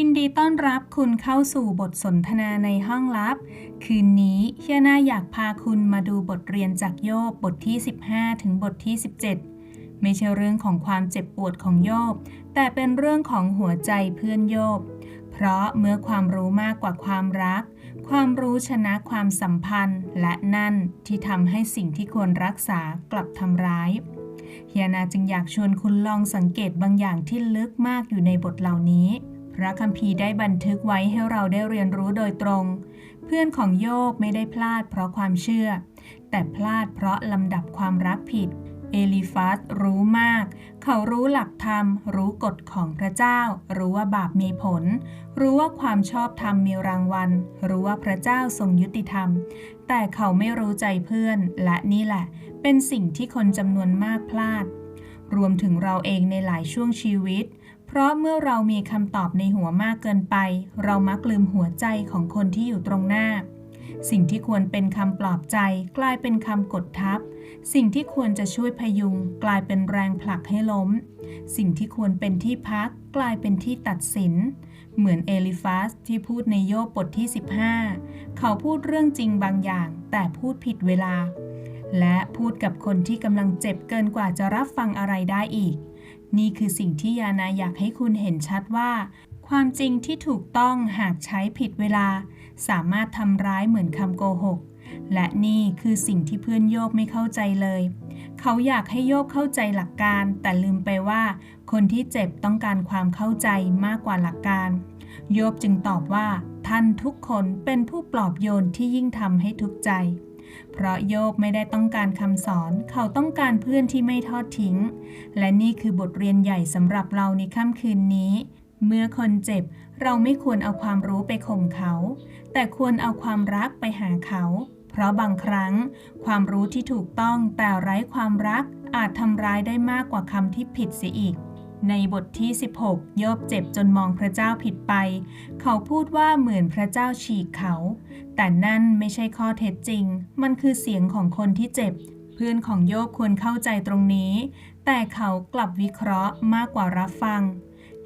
ยินดีต้อนรับคุณเข้าสู่บทสนทนาในห้องลับ คืนนี้เฮียนาอยากพาคุณมาดูบทเรียนจากโยบบทที่ 15 ถึงบทที่ 17 ไม่ใช่เรื่องของความเจ็บปวดของโยบ แต่เป็นเรื่องของหัวใจเพื่อนโยบ เพราะเมื่อความรู้มากกว่าความรัก ความรู้ชนะความสัมพันธ์ และนั่นที่ทำให้สิ่งที่ควรรักษากลับทำร้ายเฮียนาจึงอยากชวนคุณลองสังเกตบางอย่างที่ลึกมากอยู่ในบทเหล่านี้ พระคัมภีร์ได้บันทึกไว้ให้เราได้เรียนรู้โดยตรง เพื่อนของโยบไม่ได้พลาดเพราะความเชื่อ แต่พลาดเพราะลำดับความรักผิด เอลิฟัสรู้มาก เขารู้หลักธรรม รู้กฎของพระเจ้า รู้ว่าบาปมีผล รู้ว่าความชอบธรรมมีรางวัล รู้ว่าพระเจ้าทรงยุติธรรม แต่เขาไม่รู้ใจเพื่อน และนี่แหละ เป็นสิ่งที่คนจำนวนมากพลาด รวมถึงเราเองในหลายช่วงชีวิต เพราะเมื่อเรามีคำตอบในหัวมากเกินไป เรามักลืมหัวใจของคนที่อยู่ตรงหน้า สิ่งที่ควรเป็นคำปลอบใจ กลายเป็นคำกดทับ สิ่งที่ควรจะช่วยพยุง กลายเป็นแรงผลักให้ล้ม สิ่งที่ควรเป็นที่พัก กลายเป็นที่ตัดสิน เหมือนเอลิฟัสที่พูดในโยบบทที่ 15 เขาพูดเรื่องจริงบางอย่าง แต่พูดผิดเวลา และพูดกับคนที่กำลังเจ็บเกินกว่าจะรับฟังอะไรได้อีก นี่คือสิ่งที่ยานาอยากให้คุณเห็นชัดว่า ความจริงที่ถูกต้องหากใช้ผิดเวลา สามารถทำร้ายเหมือนคำโกหก และนี่คือสิ่งที่เพื่อนโยบไม่เข้าใจเลย เขาอยากให้โยบเข้าใจหลักการ แต่ลืมไปว่า คนที่เจ็บต้องการความเข้าใจมากกว่าหลักการ โยบจึงตอบว่า ท่านทุกคนเป็นผู้ปลอบโยนที่ยิ่งทำให้ทุกใจ เพราะโยบไม่ได้ต้องการคำสอน เขาต้องการเพื่อนที่ไม่ทอดทิ้ง และนี่คือบทเรียนใหญ่สำหรับเราในค่ำคืนนี้ เมื่อคนเจ็บเราไม่ควรเอาความรู้ไปข่มเขา แต่ควรเอาความรักไปหาเขา เพราะบางครั้ง ความรู้ที่ถูกต้องแต่ไร้ความรักอาจทำร้ายได้มากกว่าคำที่ผิดเสียอีก ในบทที่ 16 โยบเจ็บจนมองพระเจ้าผิดไป เขาพูดว่าเหมือนพระเจ้าฉีกเขา แต่นั่นไม่ใช่ข้อเท็จจริง มันคือเสียงของคนที่เจ็บ เพื่อนของโยบควรเข้าใจตรงนี้ แต่เขากลับวิเคราะห์มากกว่ารับฟัง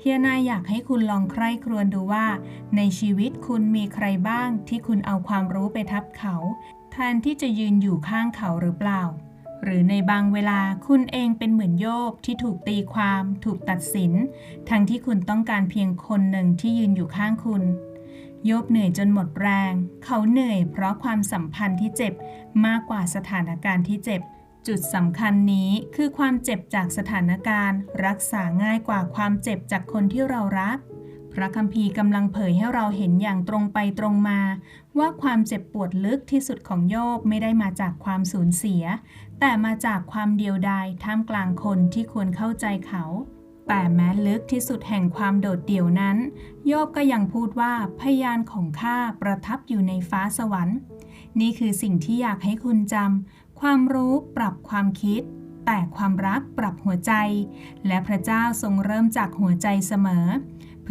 เฮียนาอยากให้คุณลองใคร่ครวญดูว่า ในชีวิตคุณมีใครบ้างที่คุณเอาความรู้ไปทับเขา แทนที่จะยืนอยู่ข้างเขาหรือเปล่า หรือในบางเวลาคุณเองเป็นเหมือนโยบที่ถูกตีความ ถูกตัดสิน ทั้งที่คุณต้องการเพียงคนหนึ่งที่ยืนอยู่ข้างคุณ โยบเหนื่อยจนหมดแรง เขาเหนื่อยเพราะความสัมพันธ์ที่เจ็บมากกว่าสถานการณ์ที่เจ็บ จุดสำคัญนี้คือความเจ็บจากสถานการณ์ รักษาง่ายกว่าความเจ็บจากคนที่เรารัก พระคัมภีร์กำลังเผยให้เราเห็นอย่างตรงไปตรงมา ว่าความเจ็บปวดลึกที่สุดของโยบไม่ได้มาจากความสูญเสีย แต่มาจากความเดียวดายท่ามกลางคนที่ควรเข้าใจเขา แต่แม้ลึกที่สุดแห่งความโดดเดี่ยวนั้น โยบก็ยังพูดว่าพยานของข้าประทับอยู่ในฟ้าสวรรค์ นี่คือสิ่งที่อยากให้คุณจำความรู้ปรับความคิด แต่ความรักปรับหัวใจ และพระเจ้าทรงเริ่มจากหัวใจเสมอ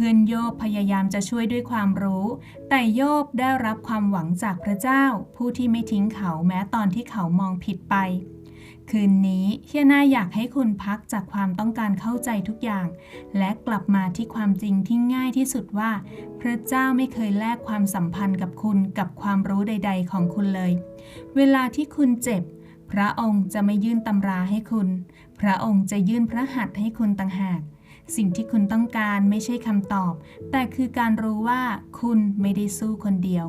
พื่อนโยบพยายามจะช่วยด้วยความรู้ แต่โยบได้รับความหวังจากพระเจ้า ผู้ที่ไม่ทิ้งเขาแม้ตอนที่เขามองผิดไป คืนนี้เฮียนาอยากให้คุณพักจากความต้องการเข้าใจทุกอย่าง และกลับมาที่ความจริงที่ง่ายที่สุดว่า พระเจ้าไม่เคยแลกความสัมพันธ์กับคุณกับความรู้ใด ๆ ของคุณเลย เวลาที่คุณเจ็บ พระองค์จะไม่ยื่นตำราให้คุณ พระองค์จะยื่นพระหัตถ์ให้คุณต่างหาก สิ่งที่คุณต้องการไม่ใช่คำตอบ แต่คือการรู้ว่าคุณไม่ได้สู้คนเดียว